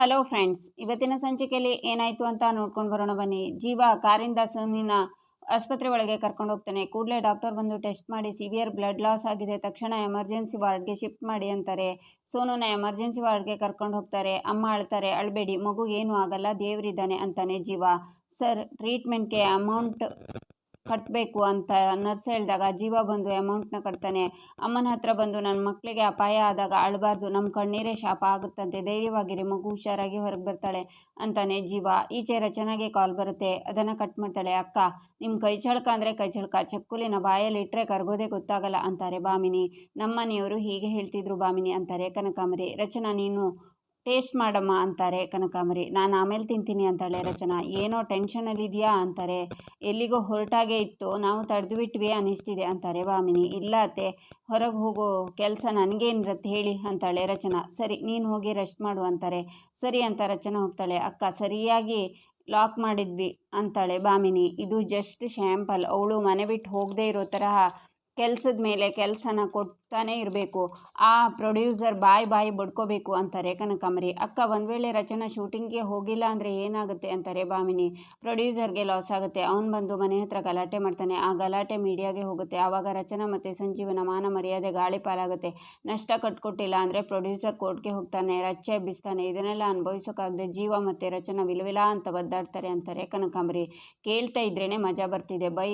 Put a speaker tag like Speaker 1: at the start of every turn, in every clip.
Speaker 1: Hello friends ಇವತ್ತಿನ ಸಂಚಿಕೆಯಲ್ಲಿ ಏನಾಯಿತು ಅಂತ ನೋಡ್ಕೊಂಡು ಬರೋಣ ಬನ್ನಿ. ಜೀವ ಕಾರಿಂದ ಸೋನಿನ ಆಸ್ಪತ್ರೆ ಒಳಗೆ ಕರ್ಕೊಂಡು ಹೋಗ್ತಾನೆ. ಕೂಡಲೇ ಡಾಕ್ಟರ್ ಬಂದು ಟೆಸ್ಟ್ ಮಾಡಿ ಸಿವಿಯರ್ ಬ್ಲಡ್ ಲಾಸ್ ಆಗಿದೆ. ತಕ್ಷಣ ಎಮರ್ಜೆನ್ಸಿ ವಾರ್ಡ್ಗೆ ಶಿಫ್ಟ್ ಮಾಡಿ ಅಂತಾರೆ. ಸೋನುನ ಎಮರ್ಜೆನ್ಸಿ ವಾರ್ಡ್ಗೆ ಕರ್ಕೊಂಡು ಹೋಗ್ತಾರೆ. ಅಮ್ಮ ಅಳ್ತಾರೆ, ಅಳಬೇಡಿ, ಮಗು ಏನೂ ಆಗಲ್ಲ, ದೇವರಿದ್ದಾನೆ ಅಂತಾನೆ ಜೀವ. ಸರ್ ಟ್ರೀಟ್ಮೆಂಟ್ಗೆ ಅಮೌಂಟ್ ಕಟ್ಟಬೇಕು ಅಂತ ನರ್ಸ್ ಹೇಳಿದಾಗ ಜೀವ ಬಂದು ಅಮೌಂಟ್ನ ಕಟ್ತಾನೆ. ಅಮ್ಮನ ಹತ್ರ ಬಂದು ನನ್ನ ಮಕ್ಕಳಿಗೆ ಅಪಾಯ ಆದಾಗ ಅಳಬಾರ್ದು ನಮ್ಮ ಕಣ್ಣೀರೇ ಶಾಪ ಆಗುತ್ತಂತೆ. ಧೈರ್ಯವಾಗಿರಿ, ಮಗು ಹುಷಾರಾಗಿ ಹೊರಗೆ ಬರ್ತಾಳೆ ಅಂತಾನೆ ಜೀವ. ಈಚೆ ಚೆನ್ನಾಗಿ ಕಾಲ್ ಬರುತ್ತೆ, ಅದನ್ನು ಕಟ್ ಮಾಡ್ತಾಳೆ. ಅಕ್ಕ ನಿಮ್ಮ ಕೈ ಚಳಕ ಅಂದರೆ ಕೈ ಚಳಕ ಚಕ್ಕುಲಿನ ಬಾಯಲ್ಲಿ ಇಟ್ಟರೆ ಕರ್ಗೋದೇ ಗೊತ್ತಾಗಲ್ಲ ಅಂತಾರೆ ಬಾಮಿನಿ ನಮ್ಮನೆಯವರು ಹೀಗೆ ಹೇಳ್ತಿದ್ರು ಬಾಮಿನಿ ಅಂತಾರೆ ಕನಕಾಂಬರಿ. ರಚನಾ, ನೀನು ಟೇಸ್ಟ್ ಮಾಡಮ್ಮ ಅಂತಾರೆ ಕನಕಾಂಬರಿ. ನಾನು ಆಮೇಲೆ ತಿಂತೀನಿ ಅಂತಾಳೆ ರಚನಾ. ಏನೋ ಟೆನ್ಷನಲ್ಲಿದೆಯಾ ಅಂತಾರೆ. ಎಲ್ಲಿಗೋ ಹೊರಟಾಗೆ ಇತ್ತು. ನಾವು ತಡೆದು ಬಿಟ್ವಿ ಅನ್ನಿಸ್ತಿದೆ ಅಂತಾರೆ ಭಾಮಿನಿ ಇಲ್ಲ ಅತ್ತೆ, ಹೊರಗೆ ಹೋಗೋ ಕೆಲಸ ನನಗೇನಿರತ್ತೆ ಹೇಳಿ ಅಂತಾಳೆ ರಚನಾ. ಸರಿ, ನೀನು ಹೋಗಿ ರೆಸ್ಟ್ ಮಾಡು ಅಂತಾರೆ. ಸರಿ ಅಂತ ರಚನಾ ಹೋಗ್ತಾಳೆ. ಅಕ್ಕ, ಸರಿಯಾಗಿ ಲಾಕ್ ಮಾಡಿದ್ವಿ ಅಂತಾಳೆ ಭಾಮಿನಿ ಇದು ಜಸ್ಟ್ ಶ್ಯಾಂಪಲ್ ಅವಳು ಮನೆ ಬಿಟ್ಟು ಹೋಗದೇ ಇರೋ ತರಹ ಕೆಲಸದ ಮೇಲೆ ಕೆಲಸನ ಕೊಡ್ತಾನೆ ಇರಬೇಕು. ಆ ಪ್ರೊಡ್ಯೂಸರ್ ಬಾಯ್ ಬಾಯಿ ಬಡ್ಕೋಬೇಕು ಅಂತಾರೆ ಕನಕಾಂಬರಿ ಅಕ್ಕ, ಒಂದು ವೇಳೆ ರಚನಾ ಶೂಟಿಂಗ್ಗೆ ಹೋಗಿಲ್ಲ ಅಂದರೆ ಏನಾಗುತ್ತೆ ಅಂತಾರೆ ಭಾಮಿನಿ. ಪ್ರೊಡ್ಯೂಸರ್ಗೆ ಲಾಸ್ ಆಗುತ್ತೆ. ಅವನು ಬಂದು ಮನೆ ಹತ್ರ ಗಲಾಟೆ ಮಾಡ್ತಾನೆ. ಆ ಗಲಾಟೆ ಮೀಡಿಯಾಗೆ ಹೋಗುತ್ತೆ. ಆವಾಗ ರಚನಾ ಮತ್ತು ಸಂಜೀವನ ಮಾನ ಮರ್ಯಾದೆ ಗಾಳಿ ಪಾಲಾಗುತ್ತೆ. ನಷ್ಟ ಕಟ್ಕೊಟ್ಟಿಲ್ಲ ಅಂದರೆ ಪ್ರೊಡ್ಯೂಸರ್ ಕೋರ್ಟ್ಗೆ ಹೋಗ್ತಾನೆ ರಚ್ಚೆ ಎಬ್ಬಿಸ್ತಾನೆ ಇದನ್ನೆಲ್ಲ ಅನುಭವಿಸೋಕ್ಕಾಗದೆ ಜೀವ ಮತ್ತು ರಚನಾ ವಿಲವಿಲ ಅಂತ ಒದ್ದಾಡ್ತಾರೆ ಅಂತಾರೆ ಕನಕಾಂಬರಿ ಕೇಳ್ತಾ ಇದ್ರೇ ಮಜಾ ಬರ್ತಿದೆ. ಬೈ.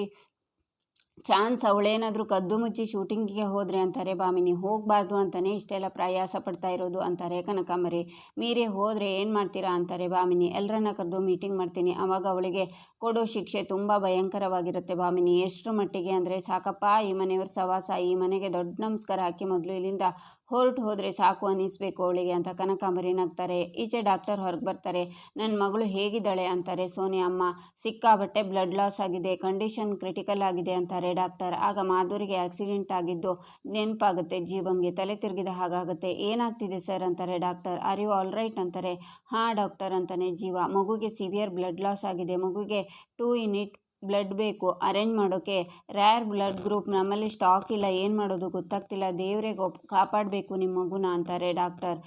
Speaker 1: ಚಾನ್ಸ್ ಅವಳೇನಾದರೂ ಕದ್ದು ಮುಚ್ಚಿ ಶೂಟಿಂಗಿಗೆ ಹೋದರೆ ಅಂತಾರೆ ಬಾಮಿನಿ ಹೋಗಬಾರ್ದು ಅಂತಲೇ ಇಷ್ಟೆಲ್ಲ ಪ್ರಯಾಸ ಪಡ್ತಾ ಇರೋದು ಅಂತಾರೆ ಕನಕಾಂಬರಿ ಮೀರೆ. ಹೋದರೆ ಏನು ಮಾಡ್ತೀರಾ? ಅಂತಾರೆ ಬಾಮಿನಿ ಎಲ್ಲರನ್ನ ಕರೆದು ಮೀಟಿಂಗ್ ಮಾಡ್ತೀನಿ. ಆವಾಗ ಅವಳಿಗೆ ಕೊಡೋ ಶಿಕ್ಷೆ ತುಂಬ ಭಯಂಕರವಾಗಿರುತ್ತೆ ಬಾಮಿನಿ ಎಷ್ಟು ಮಟ್ಟಿಗೆ ಅಂದರೆ ಸಾಕಪ್ಪ, ಈ ಮನೆಯವ್ರ ಸವಾಸ, ಈ ಮನೆಗೆ ದೊಡ್ಡ ನಮಸ್ಕಾರ ಹಾಕಿ ಮೊದಲು ಇಲ್ಲಿಂದ ಹೊರಟು ಹೋದರೆ ಸಾಕು ಅನ್ನಿಸ್ಬೇಕು ಅವಳಿಗೆ ಅಂತ ಕನಕಾಂಬರಿ ನಗ್ತಾರೆ ಈಚೆ ಡಾಕ್ಟರ್ ಹೊರಗೆ ಬರ್ತಾರೆ. ನನ್ನ ಮಗಳು ಹೇಗಿದ್ದಾಳೆ ಅಂತಾರೆ ಸೋನಿಯಾ ಅಮ್ಮ. ಸಿಕ್ಕಾಬಟ್ಟೆ ಬ್ಲಡ್ ಲಾಸ್ ಆಗಿದೆ ಕಂಡೀಷನ್ ಕ್ರಿಟಿಕಲ್ ಆಗಿದೆ ಅಂತಾರೆ ಡಾಕ್ಟರ್ ಆಗ ಮಾಧುರಿಗೆ ಆಕ್ಸಿಡೆಂಟ್ ಆಗಿದ್ದು ನೆನಪಾಗುತ್ತೆ ಜೀವಂಗೆ ತಲೆ ತಿರುಗಿದ ಹಾಗಾಗುತ್ತೆ. ಏನಾಗ್ತಿದೆ ಸರ್ ಅಂತಾರೆ doctor are you all right ಅಂತಾರೆ. ಹಾಂ ಡಾಕ್ಟರ್ ಅಂತಾನೆ ಜೀವ. ಮಗುಗೆ ಸಿವಿಯರ್ ಬ್ಲಡ್ ಲಾಸ್ ಆಗಿದೆ. ಮಗುಗೆ ಟೂ ಯೂನಿಟ್ ಬ್ಲಡ್ ಬೇಕು, ಅರೇಂಜ್ ಮಾಡೋಕ್ಕೆ ರ್ಯಾರ್ ಬ್ಲಡ್ ಗ್ರೂಪ್ ನಮ್ಮಲ್ಲಿ ಸ್ಟಾಕ್ ಇಲ್ಲ, ಏನು ಮಾಡೋದು ಗೊತ್ತಾಗ್ತಿಲ್ಲ. ದೇವರೇ ಗೊ ಕಾಪಾಡಬೇಕು ನಿಮ್ಮ ಮಗುನ ಅಂತಾರೆ ಡಾಕ್ಟರ್.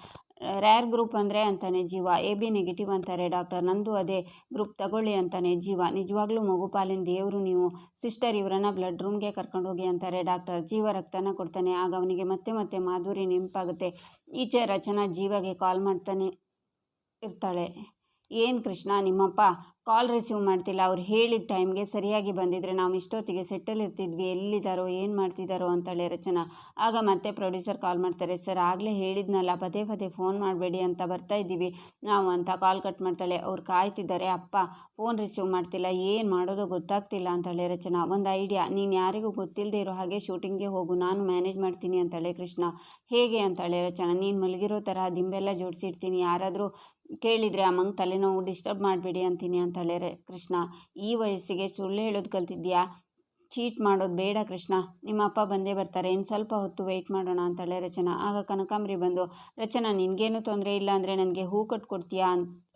Speaker 1: ರ್ಯಾರ್ ಗ್ರೂಪ್ ಅಂದರೆ ಅಂತಾನೆ ಜೀವ. ಎ ಬಿ ನೆಗೆಟಿವ್ ಅಂತಾರೆ ಡಾಕ್ಟರ್. ನಂದು ಅದೇ ಗ್ರೂಪ್ ತಗೊಳ್ಳಿ ಅಂತಾನೆ ಜೀವ. ನಿಜವಾಗ್ಲೂ ಮಗು ಪಾಲಿನ ದೇವರು ನೀವು. ಸಿಸ್ಟರ್ ಇವರನ್ನ ಬ್ಲಡ್ ರೂಮ್ಗೆ ಕರ್ಕೊಂಡು ಹೋಗಿ ಅಂತಾರೆ ಡಾಕ್ಟರ್. ಜೀವ ರಕ್ತನ ಕೊಡ್ತಾನೆ. ಆಗ ಅವನಿಗೆ ಮತ್ತೆ ಮತ್ತೆ ಮಾಧುರಿ ನೆನಪಾಗುತ್ತೆ. ಈಚೆ ರಚನಾ ಜೀವಗೆ ಕಾಲ್ ಮಾಡ್ತಾನೆ ಇರ್ತಾಳೆ. ಏನು ಕೃಷ್ಣ, ನಿಮ್ಮಪ್ಪ? ಕಾಲ್ ರಿಸೀವ್ ಮಾಡ್ತಿಲ್ಲ. ಅವ್ರು ಹೇಳಿದ ಟೈಮ್ಗೆ ಸರಿಯಾಗಿ ಬಂದಿದ್ರೆ ನಾವು ಇಷ್ಟೊತ್ತಿಗೆ ಸೆಟ್ಟಲ್ ಇರ್ತಿದ್ವಿ. ಎಲ್ಲಿದ್ದಾರೋ ಏನು ಮಾಡ್ತಿದ್ದಾರೋ ಅಂತೇಳಿ ರಚನಾ. ಆಗ ಮತ್ತೆ ಪ್ರೊಡ್ಯೂಸರ್ ಕಾಲ್ ಮಾಡ್ತಾರೆ. ಸರ್ ಆಗಲೇ ಹೇಳಿದ್ನಲ್ಲ, ಪದೇ ಪದೇ ಫೋನ್ ಮಾಡಬೇಡಿ ಅಂತ ಬರ್ತಾ ಇದ್ದೀವಿ. ನಾವು ಅಂತ ಕಾಲ್ ಕಟ್ ಮಾಡ್ತಾಳೆ. ಅವ್ರು ಕಾಯ್ತಿದ್ದಾರೆ. ಅಪ್ಪ ಫೋನ್ ರಿಸೀವ್ ಮಾಡ್ತಿಲ್ಲ. ಏನು ಮಾಡೋದು ಗೊತ್ತಾಗ್ತಿಲ್ಲ ಅಂತೇಳಿ ರಚನಾ. ಒಂದು ಐಡಿಯಾ ನೀನು ಯಾರಿಗೂ ಗೊತ್ತಿಲ್ಲದೆ ಇರೋ ಹಾಗೆ ಶೂಟಿಂಗ್ಗೆ ಹೋಗು. ನಾನು ಮ್ಯಾನೇಜ್ ಮಾಡ್ತೀನಿ ಅಂತಾಳೆ ಕೃಷ್ಣ. ಹೇಗೆ ಅಂತೇಳಿ ರಚನಾ. ನೀನು ಮಲಗಿರೋ ಥರ ದಿಂಬೆಲ್ಲ ಜೋಡಿಸಿಡ್ತೀನಿ. ಯಾರಾದರೂ ಕೇಳಿದರೆ ಅಮ್ಮಂಗೆ ತಲೆನೋವು ಡಿಸ್ಟರ್ಬ್ ಮಾಡಬೇಡಿ ಅಂತೀನಿ ಅಂತಾಳೆ ಕೃಷ್ಣ, ಈ ವಯಸ್ಸಿಗೆ ಸುಳ್ಳು ಹೇಳೋದು ಕಲ್ತಿದ್ಯಾ ಚೀಟ್ ಮಾಡೋದು ಬೇಡ ಕೃಷ್ಣ. ನಿಮ್ಮ ಅಪ್ಪ ಬಂದೇ ಬರ್ತಾರೆ, ಇನ್ನು ಸ್ವಲ್ಪ ಹೊತ್ತು ವೆಯ್ಟ್ ಮಾಡೋಣ ಅಂತಾಳೆ ರಚನಾ. ಆಗ ಕನಕಾಂಬ್ರಿ ಬಂದು, ರಚನಾ, ನಿನಗೇನು ತೊಂದರೆ ಇಲ್ಲ ಅಂದರೆ ನನಗೆ ಹೂ ಕಟ್ಕೊಡ್ತೀಯಾ?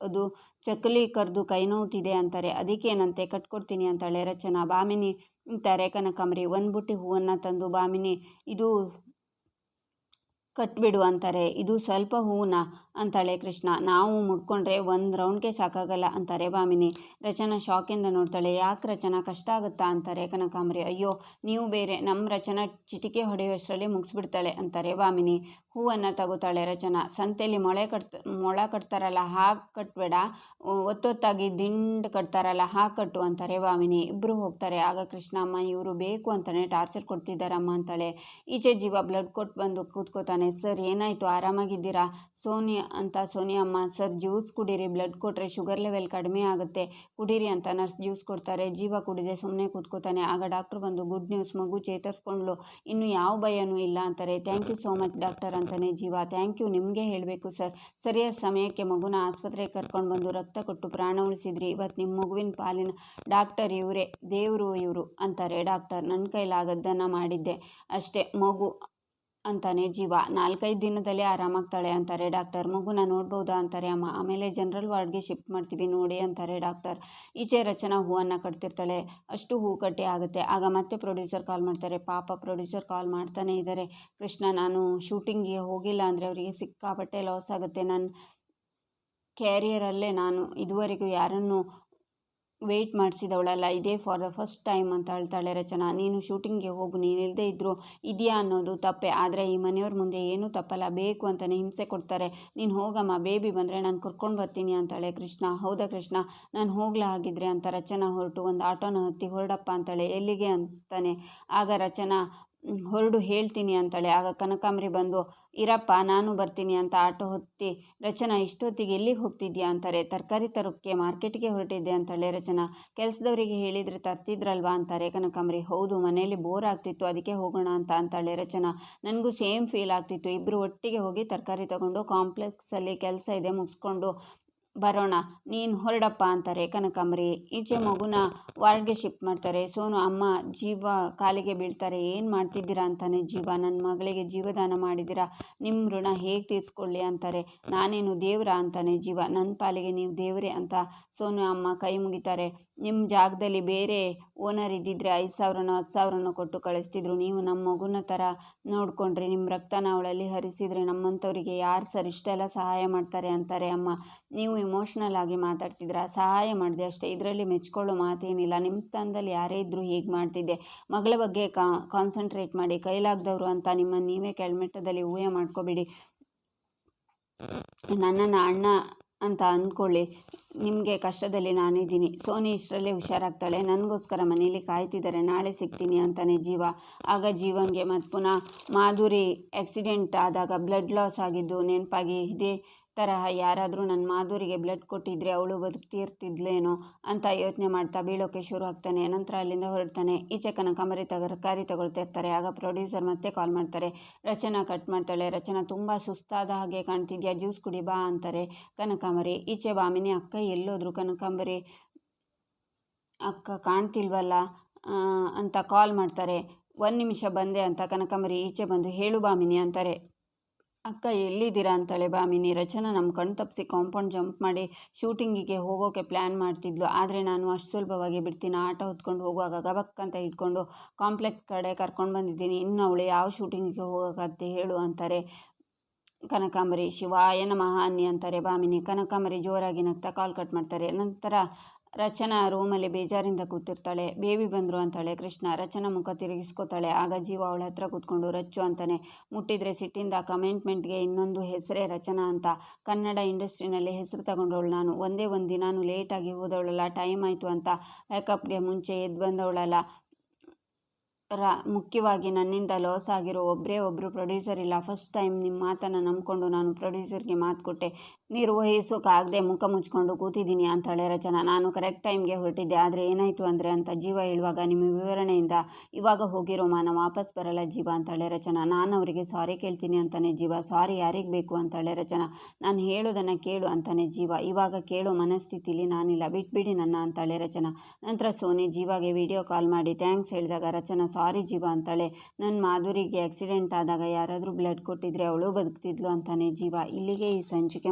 Speaker 1: ಅದು ಚಕ್ಕಲಿ ಕರೆದು ಕೈ ನೋವುತ್ತಿದೆ ಅಂತಾರೆ. ಅದಕ್ಕೇನಂತೆ? ಕಟ್ಕೊಡ್ತೀನಿ ಅಂತಾಳೆ ರಚನಾ. ಬಾಮಿನಿ, ಅಂತಾರೆ ಕನಕಾಂಬರಿ. ಒಂದು ಬುಟ್ಟಿ ಹೂವನ್ನು ತಂದು, ಬಾಮಿನಿ, ಇದು ಕಟ್ಬಿಡು ಅಂತಾರೆ. ಇದು ಸ್ವಲ್ಪ ಹೂವನ್ನ ಅಂತಾಳೆ ಕೃಷ್ಣ. ನಾವು ಮುಡ್ಕೊಂಡ್ರೆ ಒಂದು ರೌಂಡ್ಗೆ ಸಾಕಾಗಲ್ಲ ಅಂತಾರೆ ಭಾಮಿನಿ. ರಚನಾ ಶಾಕಿಂದ ನೋಡ್ತಾಳೆ. ಯಾಕೆ ರಚನಾ ಕಷ್ಟ ಆಗುತ್ತಾ ಅಂತಾರೆ ಕನಕಾಂಬರಿ. ಅಯ್ಯೋ, ನೀವು ಬೇರೆ. ನಮ್ಮ ರಚನಾ ಚಿಟಿಕೆ ಹೊಡೆಯುವಷ್ಟರಲ್ಲಿ ಮುಗಿಸ್ಬಿಡ್ತಾಳೆ ಅಂತಾರೆ ಭಾಮಿನಿ. ಹೂವನ್ನು ತಗೋತಾಳೆ ರಚನಾ. ಸಂತೆಯಲ್ಲಿ ಮೊಳೆ ಕಟ್ ಮೊಳ ಕಟ್ತಾರಲ್ಲ, ಹಾಗೆ ಕಟ್ಬೇಡ. ಒತ್ತೊತ್ತಾಗಿ ದಿಂಡು ಕಟ್ತಾರಲ್ಲ, ಹಾಗೆ ಕಟ್ಟು ಅಂತಾರೆ ಭಾಮಿನಿ. ಇಬ್ಬರು ಹೋಗ್ತಾರೆ. ಆಗ ಕೃಷ್ಣಮ್ಮ, ಇವರು ಬೇಕು ಅಂತಲೇ ಟಾರ್ಚರ್ ಕೊಡ್ತಿದ್ದಾರಮ್ಮ ಅಂತಾಳೆ. ಈಚೆ ಜೀವ ಬ್ಲಡ್ ಕೊಟ್ಟು ಬಂದು ಕೂತ್ಕೋತಾನೆ. ಸರ್, ಏನಾಯಿತು? ಆರಾಮಾಗಿದ್ದೀರಾ? ಸೋನಿಯಾ ಅಂತ ಸೋನಿಯಾ ಅಮ್ಮ ಸರ್, ಜ್ಯೂಸ್ ಕುಡೀರಿ. ಬ್ಲಡ್ ಕೊಟ್ಟರೆ ಶುಗರ್ ಲೆವೆಲ್ ಕಡಿಮೆ ಆಗುತ್ತೆ. ಕುಡೀರಿ ಅಂತ ನರ್ಸ್ ಜ್ಯೂಸ್ ಕೊಡ್ತಾರೆ. ಜೀವ ಕುಡಿದೆ ಸುಮ್ಮನೆ ಕೂತ್ಕೋತಾನೆ. ಆಗ ಡಾಕ್ಟ್ರು ಬಂದು, ಗುಡ್ ನ್ಯೂಸ್, ಮಗು ಚೇತರಿಸ್ಕೊಂಡ್ಲು. ಇನ್ನು ಯಾವ ಭಯನೂ ಇಲ್ಲ ಅಂತಾರೆ. Thank you so much doctor ಅಂತಾನೆ ಜೀವ. ಥ್ಯಾಂಕ್ ಯು, ನಿಮಗೆ ಹೇಳಬೇಕು ಸರ್. ಸರಿಯಾದ ಸಮಯಕ್ಕೆ ಮಗುನ ಆಸ್ಪತ್ರೆಗೆ ಕರ್ಕೊಂಡು ಬಂದು ರಕ್ತ ಕೊಟ್ಟು ಪ್ರಾಣ ಉಳಿಸಿದ್ರಿ. ಇವತ್ತು ನಿಮ್ಮ ಮಗುವಿನ ಪಾಲಿನ ಡಾಕ್ಟರ್ ಇವರೇ, ದೇವರು ಇವರು ಅಂತಾರೆ ಡಾಕ್ಟರ್. ನನ್ನ ಕೈಲಾಗದ್ದನ್ನು ಮಾಡಿದ್ದೆ ಅಷ್ಟೇ. ಮಗು ಅಂತಾನೆ ಜೀವ. ನಾಲ್ಕೈದು ದಿನದಲ್ಲಿ ಆರಾಮಾಗ್ತಾಳೆ ಅಂತಾರೆ ಡಾಕ್ಟರ್. ಮಗುನ ನೋಡ್ಬೋದಾ ಅಂತಾರೆ ಅಮ್ಮ. ಆಮೇಲೆ ಜನರಲ್ ವಾರ್ಡ್ಗೆ ಶಿಫ್ಟ್ ಮಾಡ್ತೀವಿ ನೋಡಿ ಅಂತಾರೆ ಡಾಕ್ಟರ್. ಈಚೆ ರಚನಾ ಹೂವನ್ನು ಕಟ್ತಿರ್ತಾಳೆ. ಅಷ್ಟು ಹೂ ಕಟ್ಟಿ ಆಗುತ್ತೆ. ಆಗ ಮತ್ತೆ ಪ್ರೊಡ್ಯೂಸರ್ ಕಾಲ್ ಮಾಡ್ತಾರೆ. ಪಾಪ ಪ್ರೊಡ್ಯೂಸರ್ ಕಾಲ್ ಮಾಡ್ತಾನೆ ಇದ್ದಾರೆ. ಕೃಷ್ಣ, ನಾನು ಶೂಟಿಂಗ್ಗೆ ಹೋಗಿಲ್ಲ ಅಂದರೆ ಅವರಿಗೆ ಸಿಕ್ಕಾಪಟ್ಟೆ ಲಾಸ್ ಆಗುತ್ತೆ. ನಾನು ಕ್ಯಾರಿಯರಲ್ಲೇ ನಾನು ಇದುವರೆಗೂ ಯಾರನ್ನು ವೆಯ್ಟ್ ಮಾಡಿಸಿದವಳಲ್ಲ, ಇದೇ ಫಾರ್ ದ ಫಸ್ಟ್ ಟೈಮ್ ಅಂತ ಹೇಳ್ತಾಳೆ ರಚನಾ. ನೀನು ಶೂಟಿಂಗ್ಗೆ ಹೋಗು, ನೀನು ಇಲ್ಲದೇ ಇದ್ದರೂ ಇದೆಯಾ ಅನ್ನೋದು ತಪ್ಪೆ. ಆದರೆ ಈ ಮನೆಯವ್ರ ಮುಂದೆ ಏನೂ ತಪ್ಪಲ್ಲ. ಬೇಕು ಅಂತಲೇ ಹಿಂಸೆ ಕೊಡ್ತಾರೆ. ನೀನು ಹೋಗಮ್ಮ, ಬೇಬಿ ಬಂದರೆ ನಾನು ಕರ್ಕೊಂಡು ಬರ್ತೀನಿ ಅಂತಾಳೆ ಕೃಷ್ಣ. ಹೌದಾ ಕೃಷ್ಣ? ನಾನು ಹೋಗ್ಲಾ ಹಾಗಿದ್ರೆ ಅಂತ ರಚನಾ ಹೊರಟು, ಒಂದು ಆಟೋನ ಹತ್ತಿ ಹೊರಡಪ್ಪ ಅಂತಾಳೆ. ಎಲ್ಲಿಗೆ ಅಂತಾನೆ? ಆಗ ರಚನಾ ಹೊರಡು ಹೇಳ್ತೀನಿ ಅಂತಾಳೆ. ಆಗ ಕನಕಾಂಬರಿ ಬಂದು, ಇರಪ್ಪ, ನಾನು ಬರ್ತೀನಿ ಅಂತ ಆಟೋ ಹೊತ್ತಿ, ರಚನಾ, ಇಷ್ಟೊತ್ತಿಗೆ ಎಲ್ಲಿಗೆ ಹೋಗ್ತಿದ್ಯಾ? ಅಂತಾರೆ. ತರಕಾರಿ ತರೋಕ್ಕೆ, ಮಾರ್ಕೆಟ್ಗೆ ಹೊರಟಿದ್ದೆ ಅಂತಾಳೆ ರಚನಾ. ಕೆಲಸದವರಿಗೆ ಹೇಳಿದರೆ ತರ್ತಿದ್ರಲ್ವಾ ಅಂತಾರೆ ಕನಕಾಂಬರಿ. ಹೌದು, ಮನೆಯಲ್ಲಿ ಬೋರ್ ಆಗ್ತಿತ್ತು, ಅದಕ್ಕೆ ಹೋಗೋಣ ಅಂತ, ಅಂತಾಳೆ ರಚನಾ. ನನಗೂ ಸೇಮ್ ಫೀಲ್ ಆಗ್ತಿತ್ತು. ಇಬ್ಬರು ಒಟ್ಟಿಗೆ ಹೋಗಿ ತರಕಾರಿ ತಗೊಂಡು ಕಾಂಪ್ಲೆಕ್ಸಲ್ಲಿ ಕೆಲಸ ಇದೆ ಮುಗಿಸ್ಕೊಂಡು ಬರೋಣ. ನೀನು ಹೊರಡಪ್ಪ ಅಂತಾರೆ ಕನಕಾಂಬರಿ. ಈಚೆ ಮಗುನ ವಾರ್ಡ್ಗೆ ಶಿಫ್ಟ್ ಮಾಡ್ತಾರೆ. ಸೋನು, ಅಮ್ಮ, ಜೀವ ಕಾಲಿಗೆ ಬೀಳ್ತಾರೆ. ಏನು ಮಾಡ್ತಿದ್ದೀರಾ ಅಂತಾನೆ ಜೀವ ನನ್ನ ಮಗಳಿಗೆ ಜೀವದಾನ ಮಾಡಿದ್ದೀರಾ? ನಿಮ್ಮ ಋಣ ಹೇಗೆ ತೀರಿಸ್ಕೊಳ್ಳಿ ಅಂತಾರೆ. ನಾನೇನು ದೇವ್ರ ಅಂತಾನೆ ಜೀವ. ನನ್ನ ಪಾಲಿಗೆ ನೀವು ದೇವರೇ ಅಂತ ಸೋನು, ಅಮ್ಮ ಕೈ ಮುಗಿತಾರೆ. ನಿಮ್ಮ ಜಾಗದಲ್ಲಿ ಬೇರೆ ಓನರ್ ಇದ್ದಿದ್ರೆ ಐದು ಸಾವಿರನೋ, ಹತ್ತು ಸಾವಿರನೋ ಕೊಟ್ಟು ಕಳಿಸ್ತಿದ್ರು. ನೀವು ನಮ್ಮ ಮಗುನ ಥರ ನೋಡಿಕೊಂಡ್ರೆ ನಿಮ್ಮ ರಕ್ತನ ಅವಳಲ್ಲಿ ಹರಿಸಿದರೆ ನಮ್ಮಂಥವರಿಗೆ ಯಾರು ಸರ್ ಇಷ್ಟೆಲ್ಲ ಸಹಾಯ ಮಾಡ್ತಾರೆ ಅಂತಾರೆ ಅಮ್ಮ. ನೀವು ಇಮೋಷ್ನಲ್ ಆಗಿ ಮಾತಾಡ್ತಿದ್ರ, ಸಹಾಯ ಮಾಡಿದೆ ಅಷ್ಟೇ. ಇದರಲ್ಲಿ ಮೆಚ್ಕೊಳ್ಳೋ ಮಾತೇನಿಲ್ಲ. ನಿಮ್ಮ ಸ್ಥಾನದಲ್ಲಿ ಯಾರೇ ಇದ್ದರೂ ಹೀಗೆ ಮಾಡ್ತಿದ್ದೆ? ಮಗಳ ಬಗ್ಗೆ ಕಾನ್ಸಂಟ್ರೇಟ್ ಮಾಡಿ. ಕೈಲಾಗ್ದವರು ಅಂತ ನಿಮ್ಮನ್ನು ನೀವೇ ಕೆಳಮಟ್ಟದಲ್ಲಿ ಊಹೆ ಮಾಡ್ಕೋಬೇಡಿ. ನನ್ನನ್ನು ಅಣ್ಣ ಅಂತ ಅಂದ್ಕೊಳ್ಳಿ ನಿಮಗೆ ಕಷ್ಟದಲ್ಲಿ ನಾನಿದ್ದೀನಿ. ಸೋನಿ ಇಷ್ಟರಲ್ಲೇ ಹುಷಾರಾಗ್ತಾಳೆ. ನನಗೋಸ್ಕರ ಮನೇಲಿ ಕಾಯ್ತಿದ್ದಾರೆ ನಾಳೆ ಸಿಗ್ತೀನಿ ಅಂತಾನೆ ಜೀವ. ಆಗ ಜೀವಂಗೆ ಮತ್ತು ಪುನಃ ಮಾಧುರಿ ಆಕ್ಸಿಡೆಂಟ್ ಆದಾಗ ಬ್ಲಡ್ ಲಾಸ್ ಆಗಿದ್ದು ನೆನಪಾಗಿ ಇದೇ ತರಹ ಯಾರಾದರೂ ನನ್ನ ಮಾಧುರಿಗೆ ಬ್ಲಡ್ ಕೊಟ್ಟಿದ್ರೆ ಅವಳು ಬದುಕ್ತಿರ್ತಿದ್ಲೇನೋ ಅಂತ ಯೋಚನೆ ಮಾಡ್ತಾ ಬೀಳೋಕೆ ಶುರು ಆಗ್ತಾನೆ. ನಂತರ ಅಲ್ಲಿಂದ ಹೊರಡ್ತಾನೆ. ಈಚೆ ಕನಕಾಂಬರಿ ತರಕಾರಿ ತಗೊಳ್ತಾ ಇರ್ತಾರೆ. ಆಗ ಪ್ರೊಡ್ಯೂಸರ್ ಮತ್ತೆ ಕಾಲ್ ಮಾಡ್ತಾರೆ. ರಚನಾ ಕಟ್ ಮಾಡ್ತಾಳೆ. ರಚನಾ ತುಂಬ ಸುಸ್ತಾದ ಹಾಗೆ ಕಾಣ್ತಿದ್ಯಾ? ಜ್ಯೂಸ್ ಕುಡಿ ಬಾ ಅಂತಾರೆ ಕನಕಾಂಬರಿ ಈಚೆ ಬಾಮಿನಿ ಅಕ್ಕ ಎಲ್ಲೋದ್ರು ಕನಕಾಂಬರಿ ಅಕ್ಕ ಕಾಣ್ತಿಲ್ವಲ್ಲ? ಅಂತ ಕಾಲ್ ಮಾಡ್ತಾರೆ. ಒಂದು ನಿಮಿಷ ಬಂದೆ ಅಂತ ಕನಕಾಂಬರಿ ಈಚೆ ಬಂದು, ಹೇಳು ಬಾಮಿನಿ ಅಂತಾರೆ. ಅಕ್ಕ, ಎಲ್ಲಿದ್ದೀರಾ ಅಂತಾಳೆ ಬಾಮಿನಿ. ರಚನಾ, ನಮ್ಮ ಕಣ್ ತಪ್ಪಿಸಿ ಕಾಂಪೌಂಡ್ ಜಂಪ್ ಮಾಡಿ ಶೂಟಿಂಗಿಗೆ ಹೋಗೋಕೆ ಪ್ಲ್ಯಾನ್ ಮಾಡ್ತಿದ್ಲು. ಆದರೆ ನಾನು ಅಷ್ಟು ಸುಲಭವಾಗಿ ಬಿಡ್ತೀನಿ. ಆಟ ಹೊತ್ಕೊಂಡು ಹೋಗುವಾಗ ಗಬಕ್ ಅಂತ ಇಟ್ಕೊಂಡು ಕಾಂಪ್ಲೆಕ್ಸ್ ಕಡೆ ಕರ್ಕೊಂಡು ಬಂದಿದ್ದೀನಿ. ಇನ್ನು ಅವಳು ಯಾವ ಶೂಟಿಂಗಿಗೆ ಹೋಗೋಕತ್ತೆ ಹೇಳು ಅಂತಾರೆ. ಕನಕಾಂಬರಿ ಶಿವಾಯ ನಮಃ, ಅನ್ನಿ ಅಂತಾರೆ ಬಾಮಿನಿ. ಕನಕಾಂಬರಿ ಜೋರಾಗಿ ನಗ್ತಾ ಕಾಲ್ ಕಟ್ ಮಾಡ್ತಾರೆ. ನಂತರ ರಚನಾ ರೂಮಲ್ಲಿ ಬೇಜಾರಿಂದ ಕೂತಿರ್ತಾಳೆ. ಬೇಬಿ ಬಂದರು ಅಂತಾಳೆ. ಕೃಷ್ಣ ರಚನಾ ಮುಖ ತಿರುಗಿಸ್ಕೋತಾಳೆ. ಆಗ ಜೀವ ಅವಳ ಹತ್ರ ಕೂತ್ಕೊಂಡು, ರಚ್ಚು ಅಂತಾನೆ, ಮುಟ್ಟಿದ್ರೆ ಸಿಟ್ಟಿಂದ ಕಮೆಂಟ್ಮೆಂಟ್ಗೆ ಇನ್ನೊಂದು ಹೆಸರೇ ರಚನಾ ಅಂತ. ಕನ್ನಡ ಇಂಡಸ್ಟ್ರಿನಲ್ಲಿ ಹೆಸರು ತಗೊಂಡವಳು ನಾನು. ಒಂದೇ ಒಂದು ದಿನಾನು ಲೇಟಾಗಿ ಹೋದವಳಲ್ಲ, ಟೈಮ್ ಆಯಿತು ಅಂತ ಮೇಕಪ್ಗೆ ಮುಂಚೆ ಎದ್ದು ಬಂದವಳಲ್ಲ. ರಾ, ಮುಖ್ಯವಾಗಿ ನನ್ನಿಂದ ಲಾಸ್ ಆಗಿರೋ ಒಬ್ಬರೇ ಒಬ್ಬರು ಪ್ರೊಡ್ಯೂಸರ್ ಇಲ್ಲ. ಫಸ್ಟ್ ಟೈಮ್ ನಿಮ್ಮ ಮಾತನ್ನು ನಂಬಿಕೊಂಡು ನಾನು ಪ್ರೊಡ್ಯೂಸರ್ಗೆ ಮಾತು ಕೊಟ್ಟೆ. ನಿರ್ವಹಿಸೋಕ್ಕಾಗದೆ ಮುಖ ಮುಚ್ಕೊಂಡು ಕೂತಿದ್ದೀನಿ ಅಂತಾಳೆ ರಚನಾ. ನಾನು ಕರೆಕ್ಟ್ ಟೈಮ್ಗೆ ಹೊರಟಿದ್ದೆ, ಆದರೆ ಏನಾಯಿತು ಅಂದರೆ ಅಂತ ಜೀವ ಹೇಳುವಾಗ ನಿಮ್ಮ ವಿವರಣೆಯಿಂದ ಇವಾಗ ಹೋಗಿರೋ ಮಾನ ವಾಪಸ್ ಬರಲ್ಲ ಜೀವ ಅಂತಾಳೆ ರಚನಾ. ನಾನು ಅವರಿಗೆ ಸಾರಿ ಕೇಳ್ತೀನಿ ಅಂತಾನೆ ಜೀವ ಸಾರಿ ಯಾರಿಗೆ ಬೇಕು ಅಂತಾಳೆ ರಚನಾ. ನಾನು ಹೇಳೋದನ್ನು ಕೇಳು ಅಂತಾನೆ ಜೀವ. ಇವಾಗ ಕೇಳೋ ಮನಸ್ಥಿತಿಲಿ ನಾನಿಲ್ಲ, ಬಿಟ್ಬಿಡಿ ನನ್ನ ಅಂತಾಳೆ ರಚನಾ. ನಂತರ ಸೋನಿ ಜೀವಾಗೆ ವಿಡಿಯೋ ಕಾಲ್ ಮಾಡಿ ಥ್ಯಾಂಕ್ಸ್ ಹೇಳಿದಾಗ ರಚನಾ ಸಾರಿ ಜೀವ ಅಂತಾಳೆ. ನನ್ನ ಮಾಧುರಿಗೆ ಆಕ್ಸಿಡೆಂಟ್ ಆದಾಗ ಯಾರಾದರೂ ಬ್ಲಡ್ ಕೊಟ್ಟಿದ್ರೆ ಅವಳು ಬದುಕ್ತಿದ್ಲು ಅಂತಾನೆ ಜೀವ. ಇಲ್ಲಿಗೆ ಈ ಸಂಚಿಕೆ